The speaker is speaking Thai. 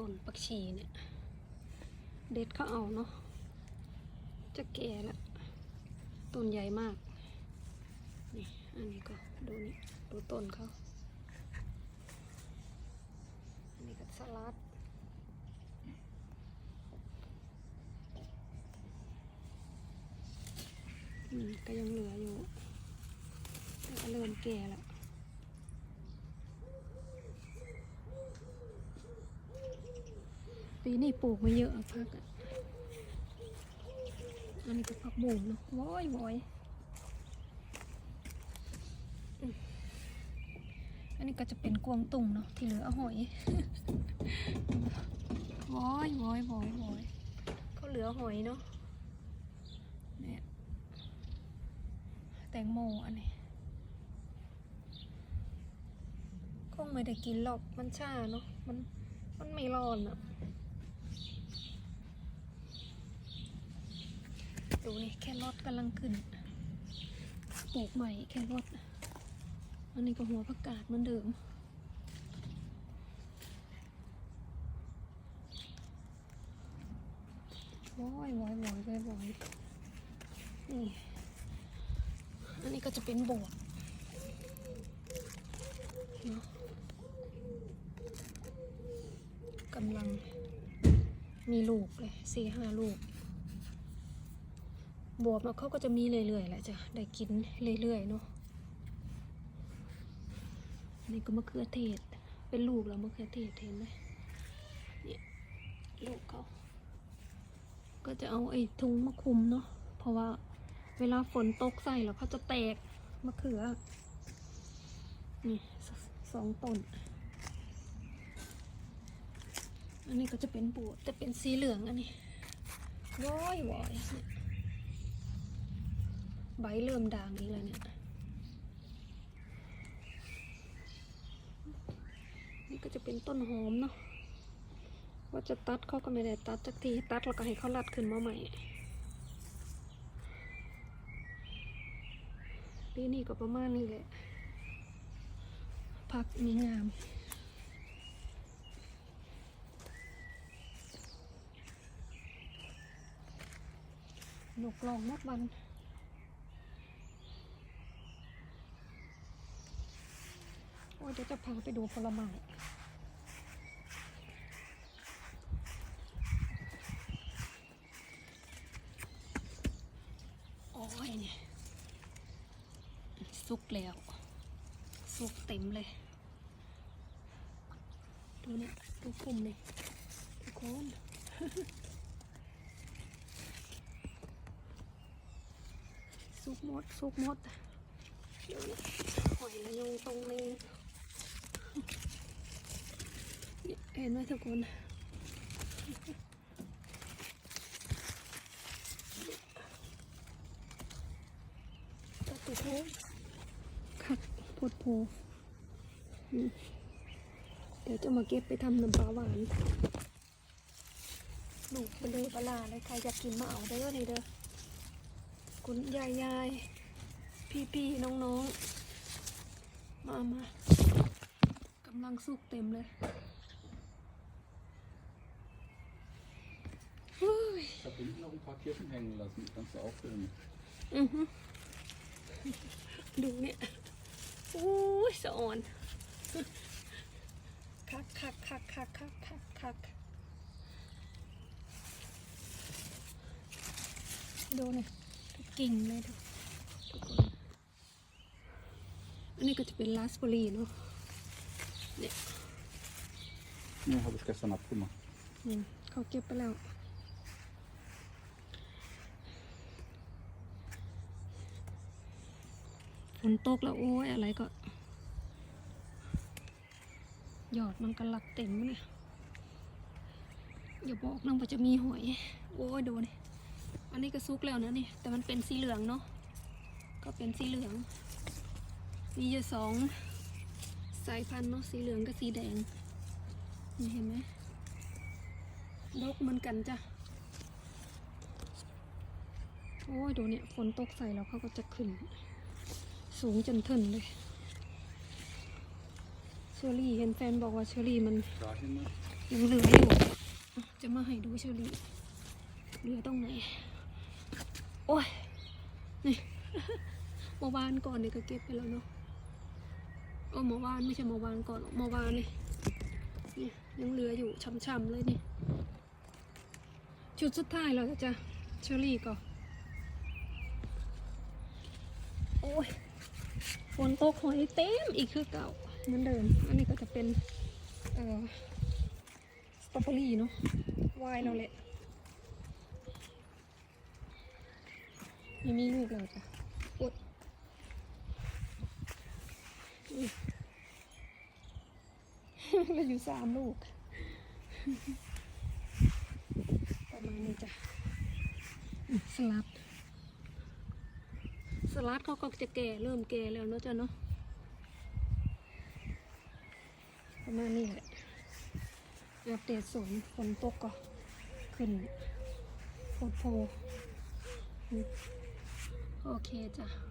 ต้นปักชีเนี่ย เด็ดเขาเอาเนาะจะแก่แล้วต้นใหญ่มากนี่อันนี้ก็ดูนี่ดูต้นเขาอันนี้ก็สลัดอืมก็ยังเหลืออยู่ก็เริ่มแก่แล้ว ปีนี้ปลูกมาเยอะพักอะอันนี้ก็ผักบุ้งเนาะโว้อยว้ยอันนี้ก็จะเป็นกวางตุ่งเนาะที่เหลือหอยโว้อยว้อยว้อยว้ยเขาเหลือหอยเนาะเนี่ยแตงโมอันนี้คงไม่ได้กินหรอกมันชาเนาะมันมันไม่ร้อนอะ ดูนี่แค่รอทกำลังขึ้น ปลูกใหม่แค่รอทอันนี้ก็หัวผักกาดเหมือนเดิมว้อยว้อยว้อยว้อยวอยนี่ อันนี้ก็จะเป็นโบสถ์เนาะกำลังมีลูกเลยสี่ห้าลูก บวบแล้วเขาก็จะมีเรื่อยๆแหละจ้ะได้กินเรื่อยๆเนาะนี่ก็มะเขือเทศ เป็นลูกแล้วมะเขือเทศเห็นไหมเนี่ยลูกเขาก็จะเอาไอ้ทุงมาคุมเนาะเพราะว่าเวลาฝนตกใส่แล้วเขาจะแตกมะเขือนี่สองต้น อันนี้ก็จะเป็นบวแต่เป็นสีเหลืองอันนี้ว้อยว้อยเนี่ย ใบเริ่มด่างอีกแล้วเนี่ย นี่ก็จะเป็นต้นหอมเนาะ ว่าจะตัดเขาก็ไม่ได้ตัดสักทีตัดแล้วก็ให้เขารัดขึ้นมาใหม่ ปีนี้ก็ประมาณนี้แหละ ผักมีงามนกลองมดวัน โอ้เดี๋ยวจะพาไปดูผลไม้โอ้ยเนี่ยสุกแล้ว สุกเต็มเลย ดูเนี่ยดูปุ่มเลยทุกคนสุกหมดสุกหมดเดี๋ยวนี้หอยละยงตรงนี้ เห็นไหมทุกคนตัดตุโพคักโพดโพอืมเดี๋ยวจะมาเก็บไปทำน้ำปลาหวานลูกไปเลยปลาร้าเลยใครอยากกินมาเอาเด้อนี่เด้อคุณยายยายพี่พี่น้องน้องๆมามา กำลังสุกเต็มเลยเฮ้ย Ich habe hinten noch ein paar Kirschen hängen lassen, die kannst du auch filmen. อือฮึดูเนี่ยโอ้ยสะอ่อน คักคักคักคักคักคักคักดูเนี่ยทุกกิ่งเลยทุกทุกคนอันนี้ก็จะเป็นราสเบอร์รี่เนาะ เนี่ย Ne, habe ich gestern abgemacht. อืมเขาเก็บไปแล้วฝนตกแล้วโอ้ยอะไรก็ หยอดมันก็หลักเต็มเนี่ยอย่าบอกนะว่าจะมีหอย โอ้ยดูนี่อันนี้ก็ซุกแล้วนะนี่ แต่มันเป็นสีเหลืองเนาะก็เป็นสีเหลือง มีอยู่สอง สายพันธุ์เนาะสีเหลืองกับสีแดง นี่เห็นไหมดกเหมือนกันจ้ะ โอ้ยดูเนี่ยฝนตกใส่แล้วเขาก็จะขึ้น สูงจนถึนเลยเชอรี่เห็นแฟนบอกว่าเชอรี่มันยังเหลืออยู่จะมาให้ดูเชอรี่เหลือตรงไหน โอ้ยนี่เมื่อวานก่อนเนี่ยก็เก็บไปแล้วเนาะ เออเมื่อวานไม่ใช่เมื่อวานก่อนเมื่อวานนี่นี่ยังเหลืออยู่ช่ำๆเลยนี่ชุดสุดท้ายเราจะเชอรี่ก่อนโอ้ยฝนตกหอยเต็มอีกคือเก่าเหมือนเดิม อันนี้ก็จะเป็นเอ่อสตรอเบอรี่เนาะวายเราแหละยังมีลูกแล้วจ้ะอดอุ๊ย เหลือยู่สามลูก ประมาณนี้จ้ะสลัด สลัดเขาก็จะแก่เริ่มแก่แล้วเนอะจ้ะเนาะ ประมาณนี้แหละอัปเดตสวนฝนตกก็ขึ้นโพดโพโอเคจ้ะ